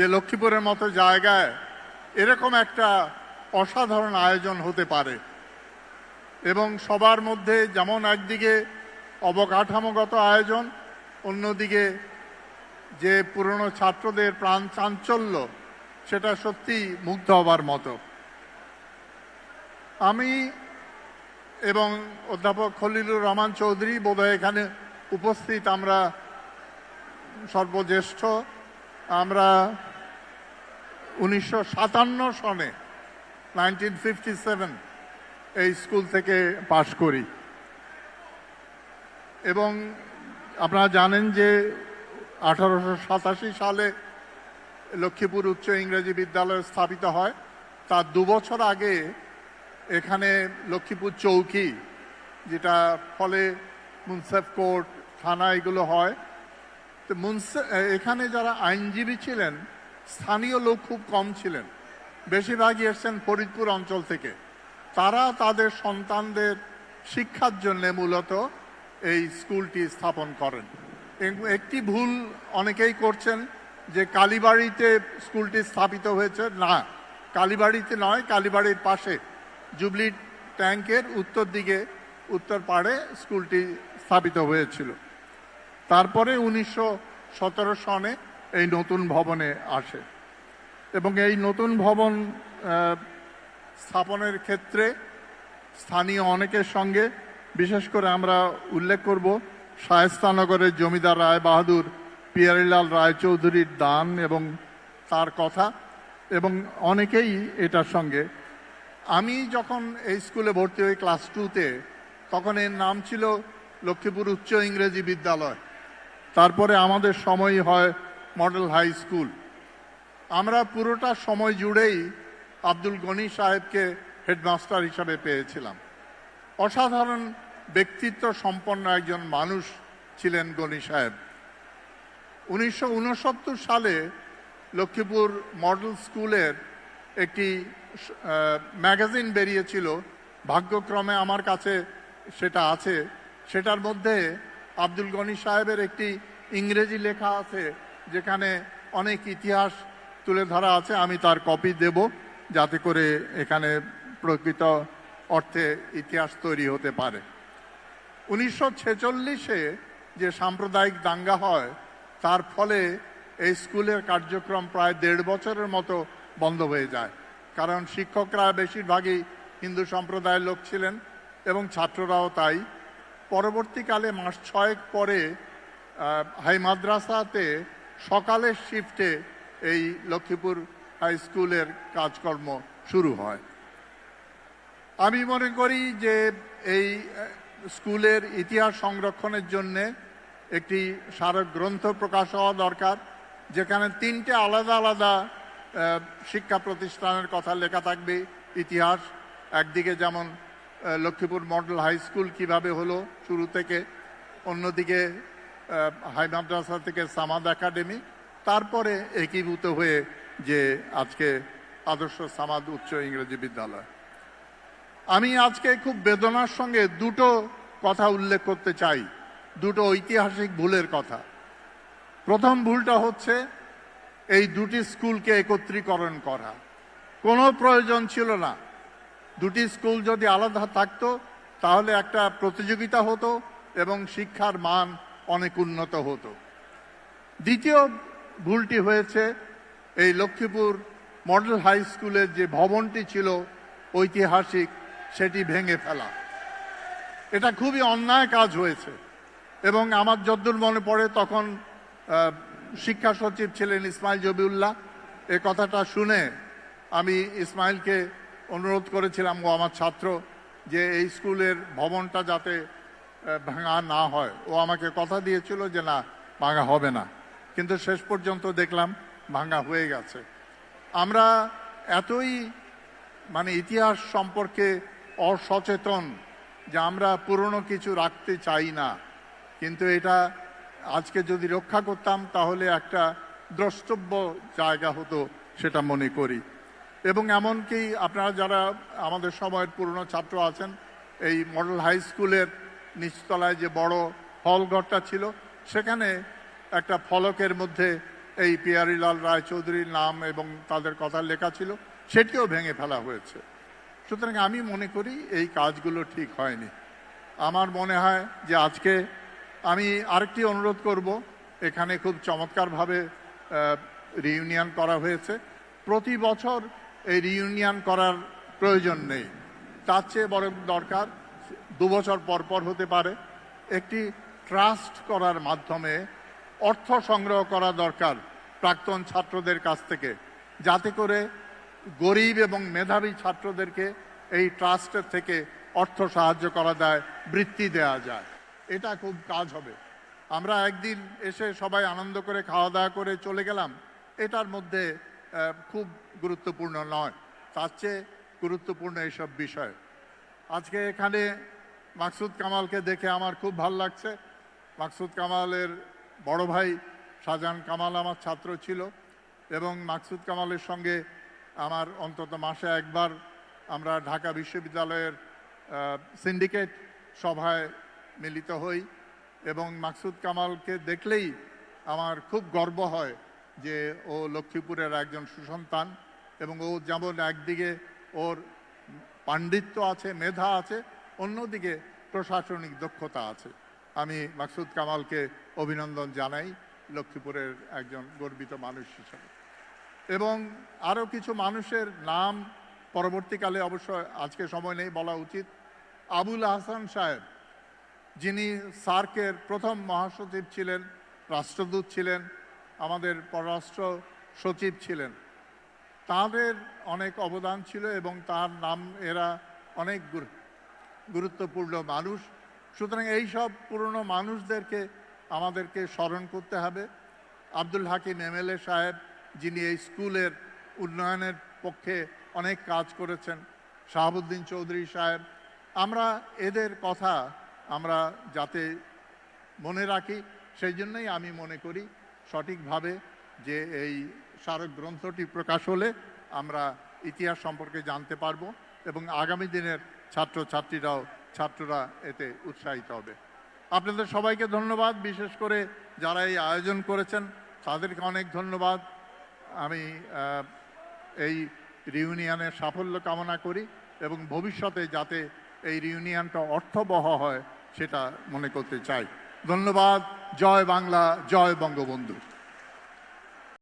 যে লক্ষ্মীপুরের মতো জায়গায় এরকম একটা অসাধারণ আয়োজন হতে পারে। এবং সবার মধ্যে যেমন একদিকে অবকাঠামোগত আয়োজন, অন্যদিকে যে পুরনো ছাত্রদের প্রাণ চাঞ্চল্য, সেটা সত্যি মুগ্ধ হবার মতো। আমি এবং অধ্যাপক খলিলুর রহমান চৌধুরী বোধহয় এখানে উপস্থিত, আমরা সর্বজ্যেষ্ঠ, আমরা উনিশশো সাতান্ন সনে নাইনটিন এই স্কুল থেকে পাশ করি। এবং আপনারা জানেন যে আঠারোশো সাতাশি সালে লক্ষ্মীপুর উচ্চ ইংরেজি বিদ্যালয় স্থাপিত হয়। তার দু বছর আগে এখানে লক্ষ্মীপুর চৌকি, যেটা ফলে মুন্সেফ কোর্ট, থানা এগুলো হয়। তো মুন্সে এখানে যারা আইনজীবী ছিলেন স্থানীয় লোক খুব কম ছিলেন। বেশিরভাগই এসছেন ফরিদপুর অঞ্চল থেকে। তারা তাদের সন্তানদের শিক্ষার জন্য মূলত এই স্কুলটি স্থাপন করেন। একটি ভুল অনেকেই করছেন যে কালীবাড়িতে স্কুলটি স্থাপিত হয়েছে। না, কালীবাড়িতে নয়, কালীবাড়ির পাশে জুবলি ট্যাঙ্কের উত্তর দিকে, উত্তর পাড়ে স্কুলটি স্থাপিত হয়েছিল। তারপরে উনিশশো সতেরো সনে এই নতুন ভবনে আসে। এবং এই নতুন ভবন স্থাপনের ক্ষেত্রে স্থানীয় অনেকের সঙ্গে, বিশেষ করে আমরা উল্লেখ করব শায়স্তানগরের জমিদার রায় বাহাদুর, পিয়ারিলাল রায়চৌধুরীর দান এবং তার কথা, এবং অনেকেই এটার সঙ্গে। আমি যখন এই স্কুলে ভর্তি হই ক্লাস টুতে, তখন এর নাম ছিল লক্ষ্মীপুর উচ্চ ইংরেজি বিদ্যালয়। তারপরে আমাদের সময় হয় মডেল হাই স্কুল। আমরা পুরোটা সময় জুড়েই আব্দুল গনি সাহেবকে হেডমাস্টার হিসাবে পেয়েছিলাম। অসাধারণ ব্যক্তিত্ব সম্পন্ন একজন মানুষ ছিলেন গনি সাহেব। উনিশশো উনসত্তর সালে লক্ষ্মীপুর মডেল স্কুলের একটি ম্যাগাজিন বেরিয়েছিল, ভাগ্যক্রমে আমার কাছে সেটা আছে। সেটার মধ্যে আব্দুল গনি সাহেবের একটি ইংরেজি লেখা আছে যেখানে অনেক ইতিহাস তুলে ধরা আছে, আমি তার কপি দেব যাতে করে এখানে প্রকৃত অর্থে ইতিহাস তৈরি হতে পারে। উনিশশো ছেচল্লিশে যে সাম্প্রদায়িক দাঙ্গা হয়, তার ফলে এই স্কুলের কার্যক্রম প্রায় দেড় বছরের মতো বন্ধ হয়ে যায়। কারণ শিক্ষকরা বেশিরভাগই হিন্দু সম্প্রদায়ের লোক ছিলেন এবং ছাত্ররাও তাই। পরবর্তীকালে মাস ছয়েক পরে হাই মাদ্রাসাতে সকালের শিফটে এই লক্ষ্মীপুর হাই স্কুলের কাজকর্ম শুরু হয়। আমি মনে করি যে এই স্কুলের ইতিহাস সংরক্ষণের জন্য একটি স্মারক গ্রন্থ প্রকাশ হওয়া দরকার, যেখানে তিনটে আলাদা আলাদা শিক্ষা প্রতিষ্ঠানের কথা লেখা থাকবে, ইতিহাস, একদিকে যেমন লক্ষ্মীপুর মডেল হাই স্কুল কীভাবে হলো শুরু থেকে, অন্যদিকে হাই মাদ্রাসা থেকে সামাদ একাডেমি, তারপরে একীভূত হয়ে যে আজকে আদর্শ সামাদ উচ্চ ইংরেজি বিদ্যালয়। আমি আজকে খুব বেদনার সঙ্গে দুটো কথা উল্লেখ করতে চাই, দুটো ঐতিহাসিক ভুলের কথা। প্রথম ভুলটা হচ্ছে, এই দুটি স্কুলকে একত্রীকরণ করা। কোনো প্রয়োজন ছিল না। দুটি স্কুল যদি আলাদা থাকতো, তাহলে একটা প্রতিযোগিতা হতো এবং শিক্ষার মান অনেক উন্নত হতো। দ্বিতীয় ভুলটি হয়েছে, এই লক্ষ্মীপুর মডেল হাই স্কুলের যে ভবনটি ছিল ঐতিহাসিক, সেটি ভেঙে ফেলা। এটা খুবই অন্যায় কাজ হয়েছে এবং আমার যদ্দূর মনে পড়ে তখন শিক্ষা সচিব ছিলেন ইসমাইল জবিউল্লাহ। এ কথাটা শুনে আমি ইসমাইলকে অনুরোধ করেছিলাম, ও আমার ছাত্র, যে এই স্কুলের ভবনটা যাতে ভাঙা না হয়। ও আমাকে কথা দিয়েছিল যে, না, ভাঙা হবে না। কিন্তু শেষ পর্যন্ত দেখলাম ভাঙা হয়ে গেছে। আমরা এতই মানে ইতিহাস সম্পর্কে অসচেতন যে আমরা পুরনো কিছু রাখতে চাই না। কিন্তু এটা আজকে যদি রক্ষা করতাম, তাহলে একটা দ্রষ্টব্য জায়গা হতো, সেটা মনে করি। এবং এমনকি আপনারা যারা আমাদের সময়ের পুরনো ছাত্র আছেন, এই মডেল হাই স্কুলের নিচতলায় যে বড় হলঘরটা ছিল, সেখানে একটা ফলকের মধ্যে এই পিয়ারিলাল রায়চৌধুরীর নাম এবং তাদের কথা লেখা ছিল, সেটিও ভেঙে ফেলা হয়েছে। সুতরাং আমি মনে করি এই কাজগুলো ঠিক হয়নি। আমার মনে হয় যে আজকে আমি আরেকটি অনুরোধ করব, এখানে খুব চমৎকারভাবে রিইউনিয়ন করা হয়েছে। প্রতি বছর এই রিউনিয়ন করার প্রয়োজন নেই। তার চেয়ে বরং দরকার দু বছর পর পর হতে পারে, একটি ট্রাস্ট করার মাধ্যমে অর্থ সংগ্রহ করা দরকার প্রাক্তন ছাত্রদের কাছ থেকে। যাতে করে গরিব এবং মেধাবী ছাত্রদেরকে এই ট্রাস্টের থেকে অর্থ সাহায্য করা যায় বৃত্তি দেওয়া যায়। এটা খুব কাজ হবে। আমরা একদিন এসে সবাই আনন্দ করে খাওয়া দাওয়া করে চলে গেলাম। এটার মধ্যে খুব গুরুত্বপূর্ণ নয়। তার চেয়ে গুরুত্বপূর্ণ এইসব বিষয়। আজকে এখানে মাকসুদ কামালকে দেখে আমার খুব ভালো লাগছে। মাকসুদ কামালের বড় ভাই শাহজাহান কামাল আমার ছাত্র ছিল এবং মাকসুদ কামালের সঙ্গে আমার অন্তত মাসে একবার আমরা ঢাকা বিশ্ববিদ্যালয়ের সিন্ডিকেট সভায় মিলিত হই এবং মাকসুদ কামালকে দেখলেই আমার খুব গর্ব হয় যে ও লক্ষ্মীপুরের একজন সুসন্তান এবং ও যেমন একদিকে ওর পাণ্ডিত্য আছে, মেধা আছে, অন্যদিকে প্রশাসনিক দক্ষতা আছে। আমি মাকসুদ কামালকে অভিনন্দন জানাই, লক্ষ্মীপুরের একজন গর্বিত মানুষ হিসেবে। এবং আরও কিছু মানুষের নাম পরবর্তীকালে অবশ্য আজকে সময় নেই বলা উচিত। আবুল হাসান সাহেব, যিনি সার্কের প্রথম মহাসচিব ছিলেন, রাষ্ট্রদূত ছিলেন, আমাদের পররাষ্ট্র সচিব ছিলেন। তাদের অনেক অবদান ছিল এবং তার নাম এরা অনেক গুরুত্বপূর্ণ মানুষ। সুতরাং এই সব পুরনো মানুষদেরকে আমাদেরকে স্মরণ করতে হবে। আব্দুল হাকিম এমএলএ সাহেব, যিনি এই স্কুলের উন্নয়নের পক্ষে অনেক কাজ করেছেন, শাহাবুদ্দিন চৌধুরী সাহেব। আমরা এদের কথা আমরা যাতে মনে রাখি, সেই জন্যই আমি মনে করি সঠিকভাবে যে এই স্মারক গ্রন্থটি প্রকাশ হলে আমরা ইতিহাস সম্পর্কে জানতে পারব এবং আগামী দিনের ছাত্রছাত্রীরাও, ছাত্ররা এতে উৎসাহিত হবে। আপনাদের সবাইকে ধন্যবাদ, বিশেষ করে যারা এই আয়োজন করেছেন, তাদেরকে অনেক ধন্যবাদ। আমি এই রিউনিয়নের সাফল্য কামনা করি এবং ভবিষ্যতে যাতে এই রিউনিয়নটা অর্থবহ হয়, সেটা মনে করতে চাই। ধন্যবাদ, জয় বাংলা, জয় বঙ্গবন্ধু।